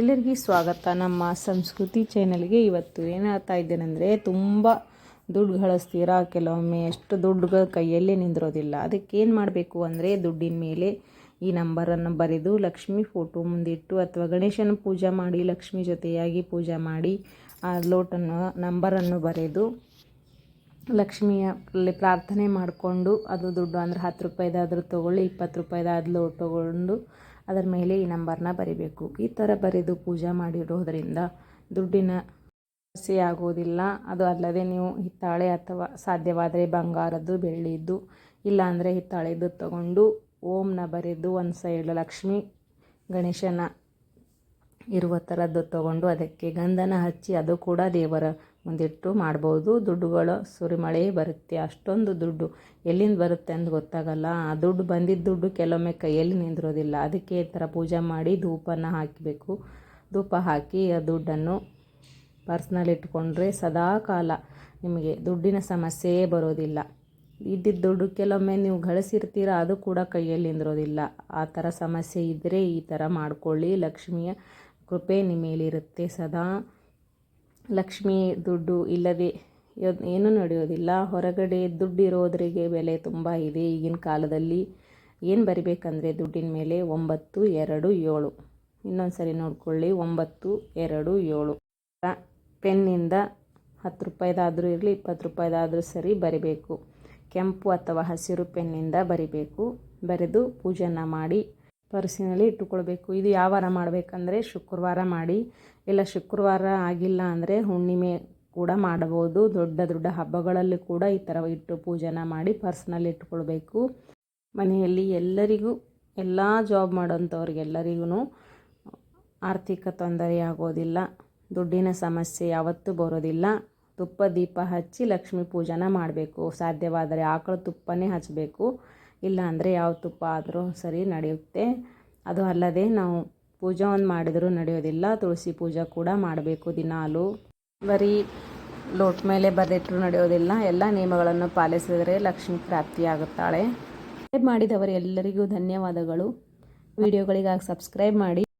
ಎಲ್ಲರಿಗೂ ಸ್ವಾಗತ. ನಮ್ಮ ಸಂಸ್ಕೃತಿ ಚಾನಲ್ಗೆ ಇವತ್ತು ಏನು ಹೇಳ್ತಾ ಇದ್ದೇನೆಂದರೆ ತುಂಬ ದುಡ್ಡು ಗಳಿಸ್ತೀರಾ? ಕೆಲವೊಮ್ಮೆ ಎಷ್ಟು ದುಡ್ಡು ಕೈಯಲ್ಲೇ ನಿಂದಿರೋದಿಲ್ಲ. ಏನು ಮಾಡಬೇಕು ಅಂದರೆ ದುಡ್ಡಿನ ಮೇಲೆ ಈ ನಂಬರನ್ನು ಬರೆದು ಲಕ್ಷ್ಮಿ ಫೋಟೋ ಮುಂದಿಟ್ಟು ಅಥವಾ ಗಣೇಶನ ಪೂಜೆ ಮಾಡಿ, ಲಕ್ಷ್ಮಿ ಜೊತೆಯಾಗಿ ಪೂಜೆ ಮಾಡಿ, ಆ ಲೋಟನ್ನು ನಂಬರನ್ನು ಬರೆದು ಲಕ್ಷ್ಮಿಯಲ್ಲಿ ಪ್ರಾರ್ಥನೆ ಮಾಡಿಕೊಂಡು ಅದು ದುಡ್ಡು ಅಂದರೆ ಹತ್ತು ರೂಪಾಯಿದಾದರೂ ತೊಗೊಳ್ಳಿ, ಇಪ್ಪತ್ತು ರೂಪಾಯಿದಾದ್ರೂ ತೊಗೊಂಡು ಅದರ ಮೇಲೆ ಈ ನಂಬರ್ನ ಬರಿಬೇಕು. ಈ ಥರ ಬರೆದು ಪೂಜೆ ಮಾಡಿರೋದ್ರಿಂದ ದುಡ್ಡಿನ ಸಮಸ್ಯೆ ಆಗೋದಿಲ್ಲ. ಅದು ಅಲ್ಲದೆ ನೀವು ಹಿತ್ತಾಳೆ ಅಥವಾ ಸಾಧ್ಯವಾದರೆ ಬಂಗಾರದ್ದು, ಬೆಳ್ಳಿದ್ದು, ಇಲ್ಲಾಂದರೆ ಹಿತ್ತಾಳೆದ್ದು ತಗೊಂಡು ಓಂನ ಬರೆದು ಒಂದು ಸೈಡ್ ಲಕ್ಷ್ಮಿ ಗಣೇಶನ ಇರುವ ಥರದ್ದು ತಗೊಂಡು ಅದಕ್ಕೆ ಗಂಧನ ಹಚ್ಚಿ ಅದು ಕೂಡ ದೇವರ ಮುಂದಿಟ್ಟು ಮಾಡ್ಬೋದು. ದುಡ್ಡುಗಳು ಸುರಿಮಳೆ ಬರುತ್ತೆ. ಅಷ್ಟೊಂದು ದುಡ್ಡು ಎಲ್ಲಿಂದ ಬರುತ್ತೆ ಅಂತ ಗೊತ್ತಾಗಲ್ಲ. ಆ ದುಡ್ಡು ಬಂದಿದ್ದ ದುಡ್ಡು ಕೆಲವೊಮ್ಮೆ ಕೈಯಲ್ಲಿ ನಿಂದಿರೋದಿಲ್ಲ. ಅದಕ್ಕೆ ಈ ಥರ ಪೂಜೆ ಮಾಡಿ ಧೂಪನ ಹಾಕಬೇಕು. ಧೂಪ ಹಾಕಿ ಆ ದುಡ್ಡನ್ನು ಪರ್ಸ್ನಲ್ಲಿ ಇಟ್ಕೊಂಡ್ರೆ ಸದಾ ಕಾಲ ನಿಮಗೆ ದುಡ್ಡಿನ ಸಮಸ್ಯೆಯೇ ಬರೋದಿಲ್ಲ. ಇದ್ದಿದ್ದ ದುಡ್ಡು ಕೆಲವೊಮ್ಮೆ ನೀವು ಗಳಿಸಿರ್ತೀರ, ಅದು ಕೂಡ ಕೈಯಲ್ಲಿ ನಿಂದಿರೋದಿಲ್ಲ. ಆ ಥರ ಸಮಸ್ಯೆ ಇದ್ದರೆ ಈ ಥರ ಮಾಡಿಕೊಳ್ಳಿ. ಲಕ್ಷ್ಮಿಯ ಕೃಪೆ ನಿಮ್ಮೇಲಿರುತ್ತೆ ಸದಾ. ಲಕ್ಷ್ಮಿ ದುಡ್ಡು ಇಲ್ಲದೆ ಏನೂ ನಡೆಯೋದಿಲ್ಲ. ಹೊರಗಡೆ ದುಡ್ಡು ಇರೋದ್ರಿಗೆ ಬೆಲೆ ತುಂಬ ಇದೆ ಈಗಿನ ಕಾಲದಲ್ಲಿ. ಏನು ಬರಿಬೇಕಂದ್ರೆ ದುಡ್ಡಿನ ಮೇಲೆ ಒಂಬತ್ತು, ಎರಡು, ಏಳು. ಇನ್ನೊಂದು ಸರಿ ನೋಡಿಕೊಳ್ಳಿ. ಒಂಬತ್ತು, ಎರಡು, ಏಳು. ಪೆನ್ನಿಂದ ಹತ್ತು ರೂಪಾಯಿದಾದರೂ ಇರಲಿ, ಇಪ್ಪತ್ತು ರೂಪಾಯಿದಾದರೂ ಸರಿ ಬರಿಬೇಕು. ಕೆಂಪು ಅಥವಾ ಹಸಿರು ಪೆನ್ನಿಂದ ಬರಿಬೇಕು. ಬರೆದು ಪೂಜೆನ ಮಾಡಿ. ಪರ್ಸಿನಲ್ಲಿ ಇಟ್ಟುಕೊಳ್ಬೇಕು. ಇದು ಯಾವ ವಾರ ಮಾಡಬೇಕಂದ್ರೆ ಶುಕ್ರವಾರ ಮಾಡಿ. ಇಲ್ಲ, ಶುಕ್ರವಾರ ಆಗಿಲ್ಲ ಅಂದರೆ ಹುಣ್ಣಿಮೆ ಕೂಡ ಮಾಡಬಹುದು. ದೊಡ್ಡ ದೊಡ್ಡ ಹಬ್ಬಗಳಲ್ಲಿ ಕೂಡ ಈ ಥರ ಇಟ್ಟು ಪೂಜೆನ ಮಾಡಿ ಪರ್ಸ್ನಲ್ಲಿ ಇಟ್ಟುಕೊಳ್ಬೇಕು. ಮನೆಯಲ್ಲಿ ಎಲ್ಲರಿಗೂ, ಎಲ್ಲ ಜಾಬ್ ಮಾಡೋಂಥವ್ರಿಗೆಲ್ಲರಿಗೂ ಆರ್ಥಿಕ ತೊಂದರೆ ಆಗೋದಿಲ್ಲ. ದುಡ್ಡಿನ ಸಮಸ್ಯೆ ಯಾವತ್ತೂ ಬರೋದಿಲ್ಲ. ತುಪ್ಪ ದೀಪ ಹಚ್ಚಿ ಲಕ್ಷ್ಮೀ ಪೂಜೆನ ಮಾಡಬೇಕು. ಸಾಧ್ಯವಾದರೆ ಆಕಳು ತುಪ್ಪನೇ ಹಚ್ಚಬೇಕು. ಇಲ್ಲ ಅಂದರೆ ಯಾವ ತುಪ್ಪ ಆದರೂ ಸರಿ ನಡೆಯುತ್ತೆ. ಅದು ಅಲ್ಲದೆ ನಾವು ಪೂಜೆ ಒಂದು ಮಾಡಿದರೂ ನಡೆಯೋದಿಲ್ಲ. ತುಳಸಿ ಪೂಜೆ ಕೂಡ ಮಾಡಬೇಕು ದಿನಾಲು. ಬರೀ ಲೋಟ್ ಮೇಲೆ ಬರೆದಿಟ್ಟರೂ ನಡೆಯೋದಿಲ್ಲ. ಎಲ್ಲ ನಿಯಮಗಳನ್ನು ಪಾಲಿಸಿದರೆ ಲಕ್ಷ್ಮಿ ಪ್ರಾಪ್ತಿಯಾಗುತ್ತಾಳೆ ಮಾಡಿದವರು ಎಲ್ಲರಿಗೂ ಧನ್ಯವಾದಗಳು. ವಿಡಿಯೋಗಳಿಗಾಗಿ ಸಬ್ಸ್ಕ್ರೈಬ್ ಮಾಡಿ.